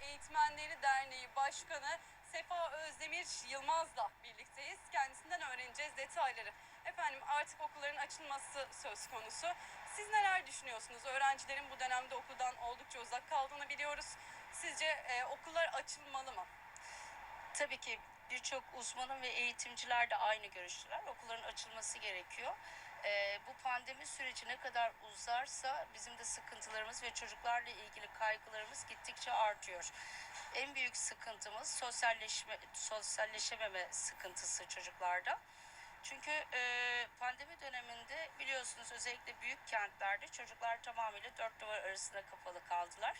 Eğitmenleri Derneği Başkanı Sefa Özdemir Yılmaz'la birlikteyiz. Kendisinden öğreneceğiz detayları. Efendim artık okulların açılması söz konusu. Siz neler düşünüyorsunuz? Öğrencilerin bu dönemde okuldan oldukça uzak kaldığını biliyoruz. Sizce e, okullar açılmalı mı? Tabii ki birçok uzmanın ve eğitimciler de aynı görüşteler. Okulların açılması gerekiyor. Ee, bu pandemi süreci ne kadar uzarsa bizim de sıkıntılarımız ve çocuklarla ilgili kaygılarımız gittikçe artıyor. En büyük sıkıntımız sosyalleşme, sosyalleşememe sıkıntısı çocuklarda. Çünkü e, pandemi döneminde biliyorsunuz özellikle büyük kentlerde çocuklar tamamıyla dört duvar arasında kapalı kaldılar.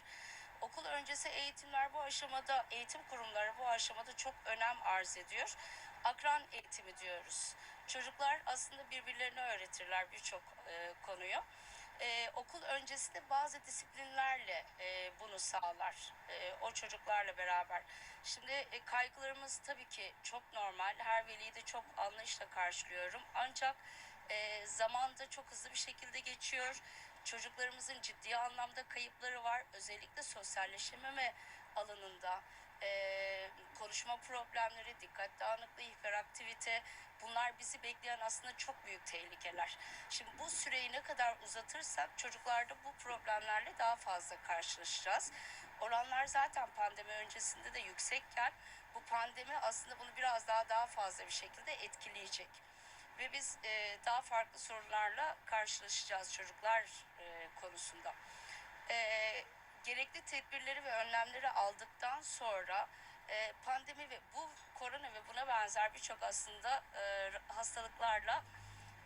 Okul öncesi eğitimler bu aşamada, eğitim kurumları bu aşamada çok önem arz ediyor. Akran eğitimi diyoruz. Çocuklar aslında birbirlerine öğretirler birçok e, konuyu. E, okul öncesinde bazı disiplinlerle e, bunu sağlar. E, o çocuklarla beraber. Şimdi e, kaygılarımız tabii ki çok normal. Her veliyi de çok anlayışla karşılıyorum. Ancak e, zaman da çok hızlı bir şekilde geçiyor. Çocuklarımızın ciddi anlamda kayıpları var. Özellikle sosyalleşememe alanında e, konuşma problemleri, dikkat dağınıklığı, hiperaktivite bunlar bizi bekleyen aslında çok büyük tehlikeler. Şimdi bu süreyi ne kadar uzatırsak çocuklarda bu problemlerle daha fazla karşılaşacağız. Oranlar zaten pandemi öncesinde de yüksekken bu pandemi aslında bunu biraz daha daha fazla bir şekilde etkileyecek ve biz e, daha farklı sorunlarla karşılaşacağız çocuklar e, konusunda. E, gerekli tedbirleri ve önlemleri aldıktan sonra e, pandemi ve bu korona ve buna benzer birçok aslında e, hastalıklarla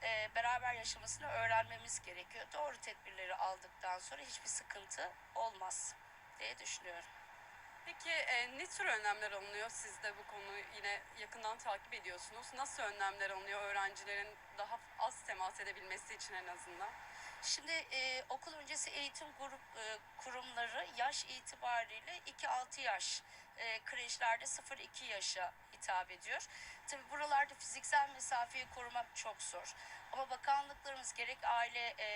e, beraber yaşamasını öğrenmemiz gerekiyor. Doğru tedbirleri aldıktan sonra hiçbir sıkıntı olmaz diye düşünüyorum. Peki e, ne tür önlemler alınıyor? Siz de bu konuyu yine yakından takip ediyorsunuz. Nasıl önlemler alınıyor öğrencilerin daha az temas edebilmesi için en azından? Şimdi e, okul öncesi eğitim grup e, kurumları yaş itibariyle 2-6 yaş e, kreşlerde 0-2 yaşa hitap ediyor. Tabi buralarda fiziksel mesafeyi korumak çok zor. Ama bakanlıklarımız gerek Aile e,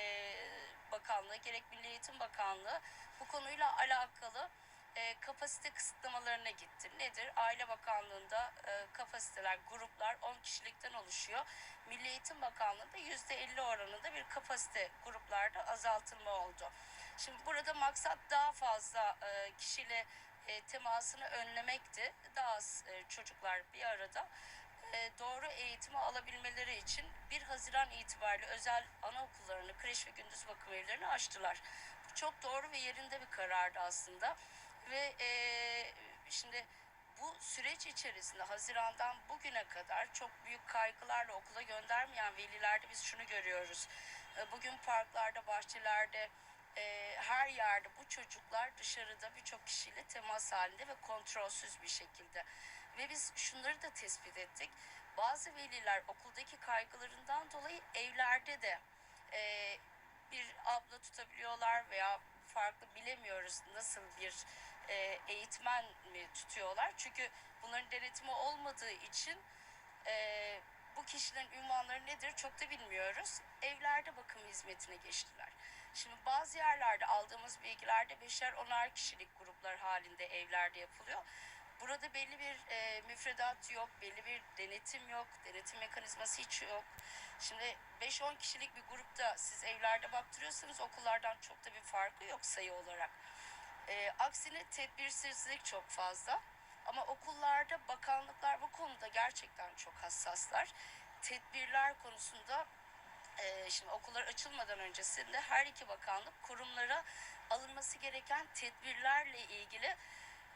Bakanlığı gerek Milli Eğitim Bakanlığı bu konuyla alakalı e, kapasite kısıtlamalarına gitti. Nedir? Aile Bakanlığı'nda e, kapasiteler, gruplar 10 kişilikten oluşuyor. Milli Eğitim Bakanlığı'nda %50 oranında bir kapasite gruplarda azaltılma oldu. Şimdi burada maksat daha fazla e, kişiyle e, temasını önlemekti. Daha az e, çocuklar bir arada e, doğru eğitimi alabilmeleri için 1 Haziran itibariyle özel anaokullarını, kreş ve gündüz bakım evlerini açtılar. Bu çok doğru ve yerinde bir karardı aslında. Ve e, şimdi bu süreç içerisinde Haziran'dan bugüne kadar çok büyük kaygılarla okula göndermeyen velilerde biz şunu görüyoruz. E, Bugün parklarda, bahçelerde, e, her yerde bu çocuklar dışarıda birçok kişiyle temas halinde ve kontrolsüz bir şekilde. Ve biz şunları da tespit ettik. Bazı veliler okuldaki kaygılarından dolayı evlerde de e, bir abla tutabiliyorlar veya farklı bilemiyoruz nasıl bir e, eğitmen mi tutuyorlar. Çünkü bunların denetimi olmadığı için e, bu kişilerin ünvanları nedir çok da bilmiyoruz. Evlerde bakım hizmetine geçtiler. Şimdi bazı yerlerde aldığımız bilgilerde beşer onar kişilik gruplar halinde evlerde yapılıyor. Burada belli bir e, müfredat yok, belli bir denetim yok, denetim mekanizması hiç yok. Şimdi 5-10 kişilik bir grupta siz evlerde baktırıyorsanız okullardan çok da bir farkı yok sayı olarak. E, aksine tedbirsizlik çok fazla. Ama okullarda bakanlıklar bu konuda gerçekten çok hassaslar. Tedbirler konusunda e, şimdi okullar açılmadan öncesinde her iki bakanlık kurumlara alınması gereken tedbirlerle ilgili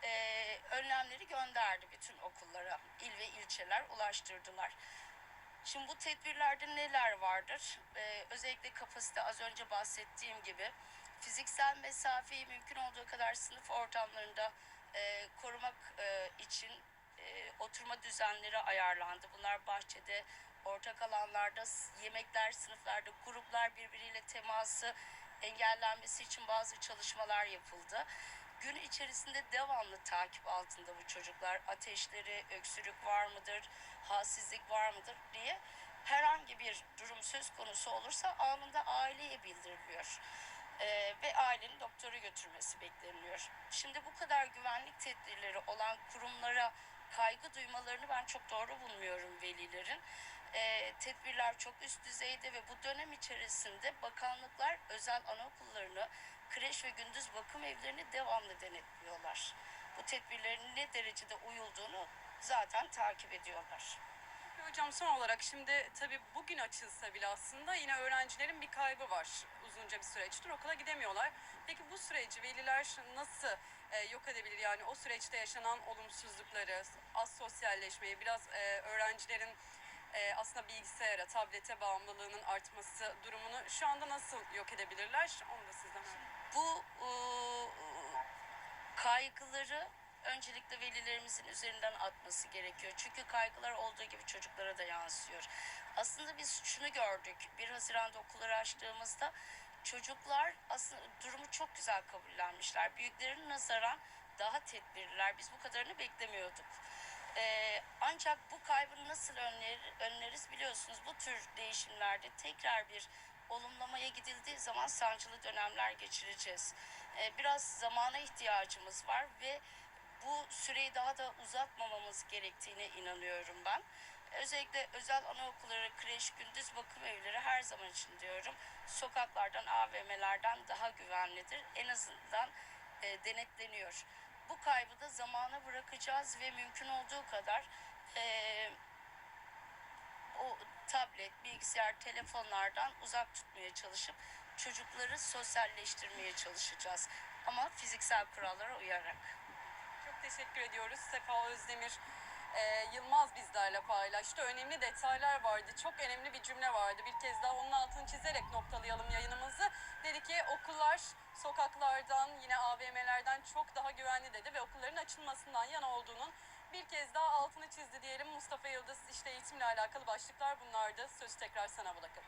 e, önlemleri gönderdi bütün okullara. il ve ilçeler ulaştırdılar. Şimdi bu tedbirlerde neler vardır? Ee, özellikle kapasite az önce bahsettiğim gibi fiziksel mesafeyi mümkün olduğu kadar sınıf ortamlarında e, korumak e, için e, oturma düzenleri ayarlandı. Bunlar bahçede, ortak alanlarda, yemekler, sınıflarda, gruplar birbiriyle teması engellenmesi için bazı çalışmalar yapıldı. Gün içerisinde devamlı takip altında bu çocuklar. Ateşleri, öksürük var mıdır, halsizlik var mıdır diye herhangi bir durum söz konusu olursa anında aileye bildiriliyor. E, ve ailenin doktora götürmesi bekleniyor. Şimdi bu kadar güvenlik tedbirleri olan kurumlara kaygı duymalarını ben çok doğru bulmuyorum velilerin. E, tedbirler çok üst düzeyde ve bu dönem içerisinde bakanlıklar özel anaokullarını, kreş ve gündüz bakım evlerini devamlı denetliyorlar. Bu tedbirlerin ne derecede uyulduğunu zaten takip ediyorlar. Hocam son olarak şimdi tabii bugün açılsa bile aslında yine öğrencilerin bir kaybı var. Uzunca bir süreçtir okula gidemiyorlar. Peki bu süreci veliler nasıl e, yok edebilir? Yani o süreçte yaşanan olumsuzlukları, az sosyalleşmeyi, biraz e, öğrencilerin e, aslında bilgisayara, tablete bağımlılığının artması durumunu şu anda nasıl yok edebilirler? Onu da sizden öğrenelim. bu e, kaygıları öncelikle velilerimizin üzerinden atması gerekiyor. Çünkü kaygılar olduğu gibi çocuklara da yansıyor. Aslında biz şunu gördük. 1 Haziran'da okulları açtığımızda çocuklar aslında durumu çok güzel kabullenmişler. Büyüklerin nazaran daha tedbirliler. Biz bu kadarını beklemiyorduk. Ee, ancak bu kaybı nasıl önler, önleriz biliyorsunuz bu tür değişimlerde tekrar bir olumlamaya gidildiği zaman sancılı dönemler geçireceğiz. Ee, biraz zamana ihtiyacımız var ve süreyi daha da uzatmamamız gerektiğine inanıyorum ben. Özellikle özel anaokulları, kreş, gündüz bakım evleri her zaman için diyorum sokaklardan, AVM'lerden daha güvenlidir. En azından e, denetleniyor. Bu kaybı da zamana bırakacağız ve mümkün olduğu kadar e, o tablet, bilgisayar, telefonlardan uzak tutmaya çalışıp çocukları sosyalleştirmeye çalışacağız. Ama fiziksel kurallara uyarak. Teşekkür ediyoruz. Sefa Özdemir e, Yılmaz bizlerle paylaştı. Önemli detaylar vardı. Çok önemli bir cümle vardı. Bir kez daha onun altını çizerek noktalayalım yayınımızı. Dedi ki okullar sokaklardan yine AVM'lerden çok daha güvenli dedi ve okulların açılmasından yana olduğunun bir kez daha altını çizdi diyelim. Mustafa Yıldız işte eğitimle alakalı başlıklar bunlardı. Sözü tekrar sana bırakın.